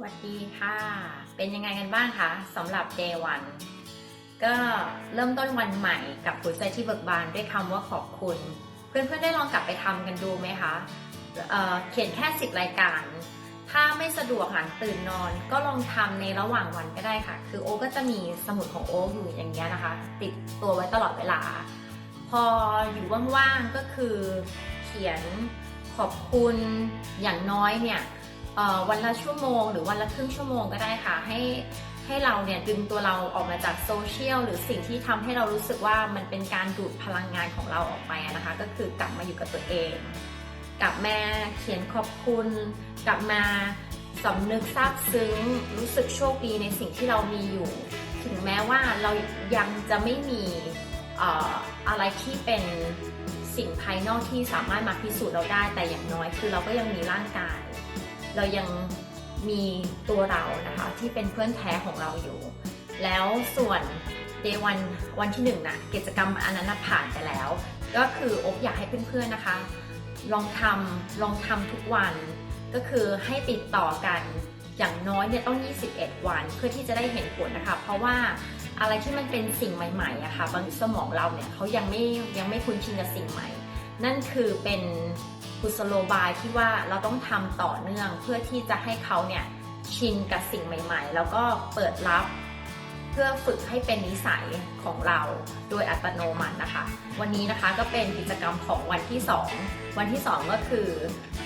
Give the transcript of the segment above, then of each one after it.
สวัสดีค่ะ เป็นยังไงกันบ้างคะสำหรับ day o n ก็เริ่มต้นวันใหม่กับหัวใจที่เบิกบานด้วยคำว่าขอบคุณ เพื่อนๆได้ลองกลับไปทำกันดูไหมคะเเขียนแค่ 10 รายการ ถ้าไม่สะดวกหลังตื่นนอน ก็ลองทำในระหว่างวันก็ได้ค่ะ คือโอก็จะมีสมุดของโออยู่อย่างเงี้ยนะคะ ติดตัวไว้ตลอดเวลา พออยู่ว่างๆก็คือเขียนขอบคุณอย่างน้อยเนี่ย วันละชั่วโมง หรือวันละครึ่งชั่วโมงก็ได้ค่ะ ให้ให้เราเนี่ยดึงตัวเราออกมาจากโซเชียลหรือสิ่งที่ทำให้เรารู้สึกว่ามันเป็นการดูดพลังงานของเราออกไปนะคะ ก็คือกลับมาอยู่กับตัวเอง กลับมาเขียนขอบคุณ กลับมาสำนึกซาบซึ้งรู้สึกโชคดีในสิ่งที่เรามีอยู่ ถึงแม้ว่าเรายังจะไม่มีเอ่ออะไรที่เป็นสิ่งภายนอกที่สามารถมาพิสูจน์เราได้แต่อย่างน้อยคือเราก็ยังมีร่างกาย เรายังมีตัวเรานะคะที่เป็นเพื่อนแท้ของเราอยู่ แล้วส่วน day วันวันที่หนึ่งนะกิจกรรมอันนั้นผ่านไปแล้ว ก็คืออ๊กอยากให้เพื่อนๆนะคะ ลองทำลองทำทุกวันก็คือให้ติดต่อกันอย่างน้อยเนี่ยต้อง 21 วันเพื่อที่จะได้เห็นผลนะคะ เพราะว่าอะไรที่มันเป็นสิ่งใหม่ๆอะค่ะบางสมองเราเนี่ยเขายังไม่ยังไม่คุ้นชินกับสิ่งใหม่ นั่นคือเป็น กุศโลบายที่ว่าเราต้องทำต่อเนื่องเพื่อที่จะให้เขาเนี่ยชินกับสิ่งใหม่ ๆ แล้วก็เปิดรับ เพื่อฝึกให้เป็นนิสัยของเราโดยอัตโนมัตินะคะ วันนี้นะคะก็เป็นกิจกรรมของวันที่ 2 วันที่ 2 ก็คือ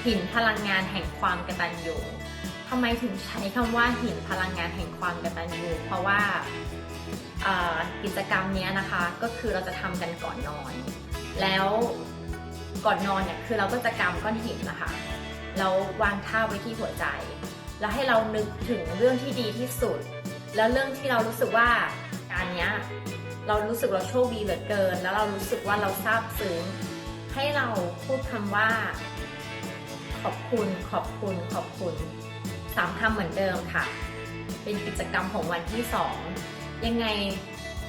หินพลังงานแห่งความกตัญญูทำไมถึงใช้คำว่าหินพลังงานแห่งความกตัญญูเพราะว่ากิจกรรมนี้นะคะก็คือเราจะทำกันก่อนนอน แล้ว ก่อนนอนเนี่ยคือเราก็จะกำก้อนหินนะคะแล้ววางท่าไว้ที่หัวใจ แล้วให้เรานึกถึงเรื่องที่ดีที่สุด แล้วเรื่องที่เรารู้สึกว่าการเนี้ยเรารู้สึกเราโชคดีเหลือเกิน แล้วเรารู้สึกว่าเราซาบซึ้งให้เราพูดคำว่า ขอบคุณขอบคุณขอบคุณสามคำเหมือนเดิมค่ะ เป็นกิจกรรมของวันที่สองยังไง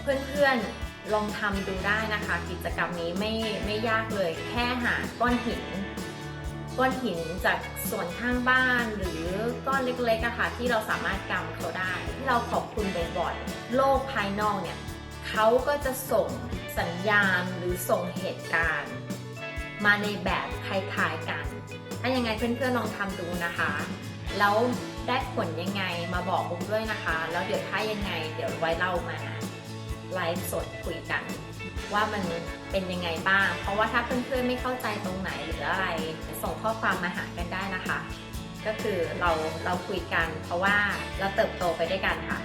เพื่อนๆ ลองทำดูได้นะคะ กิจกรรมนี้ไม่ไม่ยากเลย แค่หาก้อนหิน ก้อนหินจากส่วนข้างบ้านหรือก้อนเล็กๆอะค่ะที่เราสามารถกำเขาได้ ที่เราขอบคุณบ่อยๆโลกภายนอกเนี่ยเขาก็จะส่งสัญญาณหรือส่งเหตุการณ์ มาในแบบคล้ายๆกัน ถ้ายังไงเพื่อนๆลองทำดูนะคะ แล้วได้ผลยังไงมาบอกบุ๊กด้วยนะคะ แล้วเดี๋ยวถ้ายังไง เดี๋ยวไว้เล่ามา ไลฟ์สดคุยกัน ว่ามันเป็นยังไงบ้าง เพราะว่าถ้าเพื่อนๆไม่เข้าใจตรงไหนหรืออะไร ส่งข้อความมาหากันได้นะคะ ก็คือเราเราคุยกันเพราะว่าเราเติบโตไปด้วยกันค่ะ